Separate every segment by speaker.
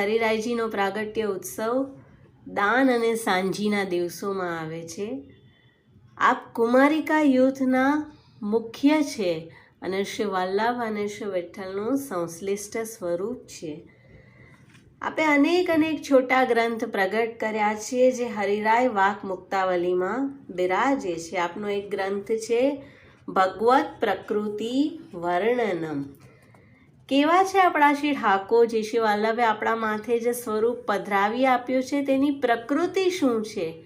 Speaker 1: હરિરાયજીનો પ્રાગટ્ય ઉત્સવ દાન અને સાંજીના દિવસોમાં આવે છે. આપ કુમારિકા યુથના મુખ્ય છે અને શ્રી વલ્લભ અને શ્રી વિઠ્ઠલનું સંશ્લિષ્ટ સ્વરૂપ છે. આપે અનેક અનેક છોટા ગ્રંથ પ્રગટ કર્યા છે જે હરિરાય વાક મુક્તાવલીમાં બિરાજે છે. આપનો એક ગ્રંથ છે ભગવત પ્રકૃતિ વર્ણનમ. કેવા છે આપણા શ્રી ઠાકોરજી શ્રી વલ્લભે આપણા માથે જે સ્વરૂપ પધરાવી આપ્યું છે, તેની પ્રકૃતિ શું છે?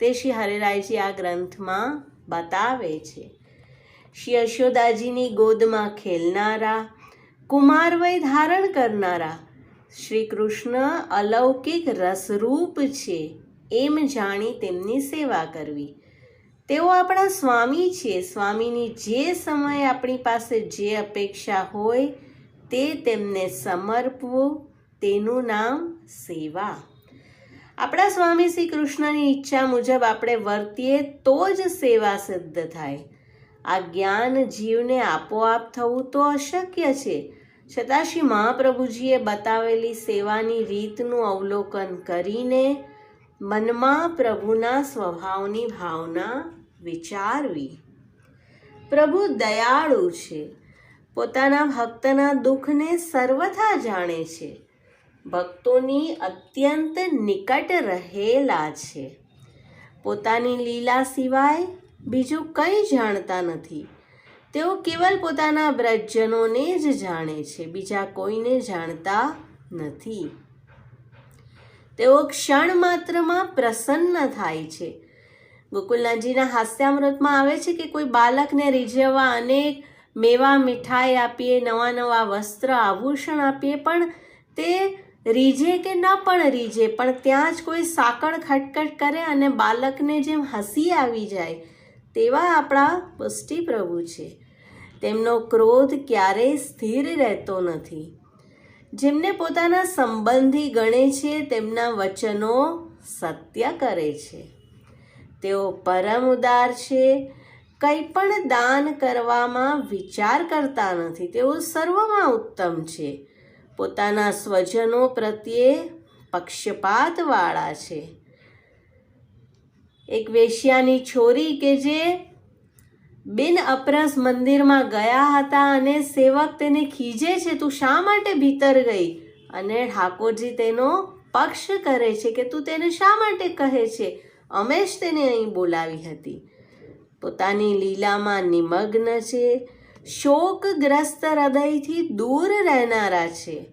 Speaker 1: તે શ્રી હરિરાયજી આ ગ્રંથમાં બતાવે છે. શ્રી યશોદાજીની ગોદમાં ખેલનારા કુમાર વય ધારણ કરનારા, શ્રી કૃષ્ણ અલૌકિક રસરૂપ છે, એમ જાણી તેમની સેવા કરવી. તેઓ આપણા સ્વામી છે. સ્વામીની જે સમયે આપણી પાસે જે અપેક્ષા હોય તે તેમને સમર્પવું, તેનું નામ સેવા. આપણા સ્વામી શ્રી કૃષ્ણની ઈચ્છા મુજબ આપણે વર્તીએ તો જ સેવા સિદ્ધ થાય. આ જ્ઞાન જીવને આપોઆપ થવું તો અશક્ય છે. છતાં શ્રી મહાપ્રભુજીએ બતાવેલી સેવાની રીતનું અવલોકન કરીને મનમાં પ્રભુના સ્વભાવની ભાવના વિચારવી. પ્રભુ દયાળુ છે. પોતાના ભક્તના દુઃખને સર્વથા જાણે છે. ભક્તોની અત્યંત નિકટ રહેલા છે. પોતાની લીલા સિવાય બીજું કંઈ જાણતા નથી. તેઓ કેવલ પોતાના બ્રજજનોને જ જાણે છે, બીજા કોઈને જાણતા નથી. તેઓ ક્ષણ માત્રમાં પ્રસન્ન થાય છે. ગોકુલનાથજીના હાસ્યામૃતમાં આવે છે કે કોઈ બાળકને રીઝવવા અનેક મેવા મીઠાઈ આપીએ, નવા નવા વસ્ત્ર, આભૂષણ આપીએ, પણ તે રીઝે કે ન પણ રીઝે પણ ત્યાં જ કોઈ સાકળ ખટખટ કરે અને બાળકને જેમ હસી આવી જાય, તેવા આપણા પુષ્ટિ પ્રભુ છે. તેમનો ક્રોધ ક્યારેય સ્થિર રહેતો નથી. જેમને પોતાના સંબંધી ગણે છે, તેમના વચનો સત્ય કરે છે. તેઓ પરમ ઉદાર છે કંઈ પણ દાન કરવામાં વિચાર કરતા નથી. તેઓ સર્વમાં ઉત્તમ છે. પોતાના સ્વજનો પ્રત્યે પક્ષપાતવાળા છે. એક વેશ્યાની છોરી કે જે બિન અપરસ મંદિરમાં ગયા હતા અને સેવક તેને ખીજે છે, તું શા માટે ભીતર ગઈ? અને ઠાકોરજી તેનો પક્ષ કરે છે કે, તું તેને શા માટે કહે છે? અમે જ તેને અહીં બોલાવી હતી. પોતાની લીલામાં નિમગ્ન છે. શોકગ્રસ્ત હૃદયથી દૂર રહેનારા છે.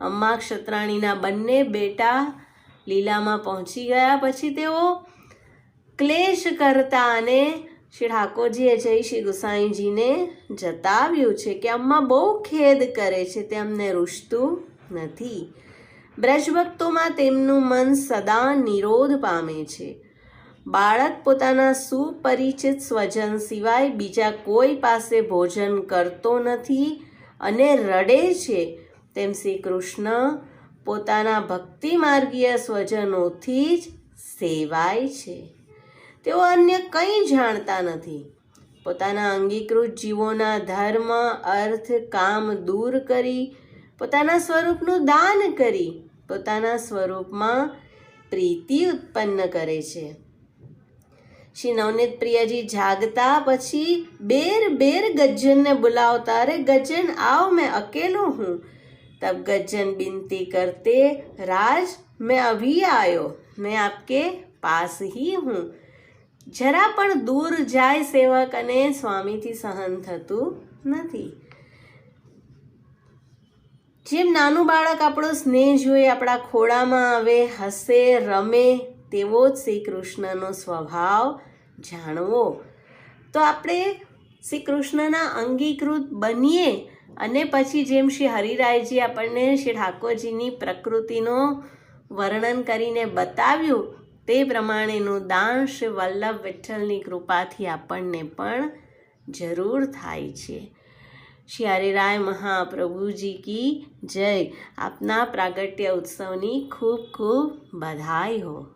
Speaker 1: અમ્મા ક્ષત્રાણીના બંને બેટા લીલામાં પહોંચી ગયા પછી તેઓ ક્લેશ કરતા અને શ્રી ઠાકોરજીએ જઈ શ્રી ગુસાઈજીને જતાવ્યું છે કે અમ્મા બહુ ખેદ કરે છે, તે અમને રૂષતું નથી. બ્રજભક્તોમાં તેમનું મન સદા નિરોધ પામે છે. બાળક પોતાના સુપરિચિત સ્વજન સિવાય બીજા કોઈ પાસે ભોજન કરતો નથી અને રડે છે, તેમ શ્રી કૃષ્ણ પોતાના ભક્તિ માર્ગીય સ્વજનોથી જ સેવાય છે. તેઓ અન્ય કંઈ જાણતા નથી. પોતાના અંગીકૃત જીવોના ધર્મ, અર્થ, કામ દૂર કરી, પોતાના સ્વરૂપનું દાન કરી, પોતાના સ્વરૂપમાં પ્રીતિ ઉત્પન્ન કરે છે. શ્રી નવનીત પ્રિયજી જાગતા પછી બેર બેર ગજ્જનને बुलावता अरे गज्जन आओ मैं अकेलो हूँ तब गज्जन बिनती करते राज मैं अभी आयो मैं आपके पास ही हूँ જરા પણ દૂર જાય સેવક અને સ્વામીથી સહન થતું નથી જેમ નાનું બાળક આપણો સ્નેહ જોઈ આપણા ખોળામાં આવે હસે રમે તેવો જ શ્રી કૃષ્ણનો સ્વભાવ જાણવો? તો આપણે શ્રી કૃષ્ણના અંગીકૃત બનીએ અને પછી જેમ શ્રી હરિરાયજી આપણને શ્રી ઠાકોરજીની પ્રકૃતિનો વર્ણન કરીને બતાવ્યું, તે પ્રમાણેનું દાન શ્રી વલ્લભ વિઠ્ઠલની કૃપાથી આપણને પણ જરૂર થાય છે. શ્રી હરિરાય મહાપ્રભુજી કી જય. આપના પ્રાગટ્ય ઉત્સવની ખૂબ ખૂબ બધાઈ હો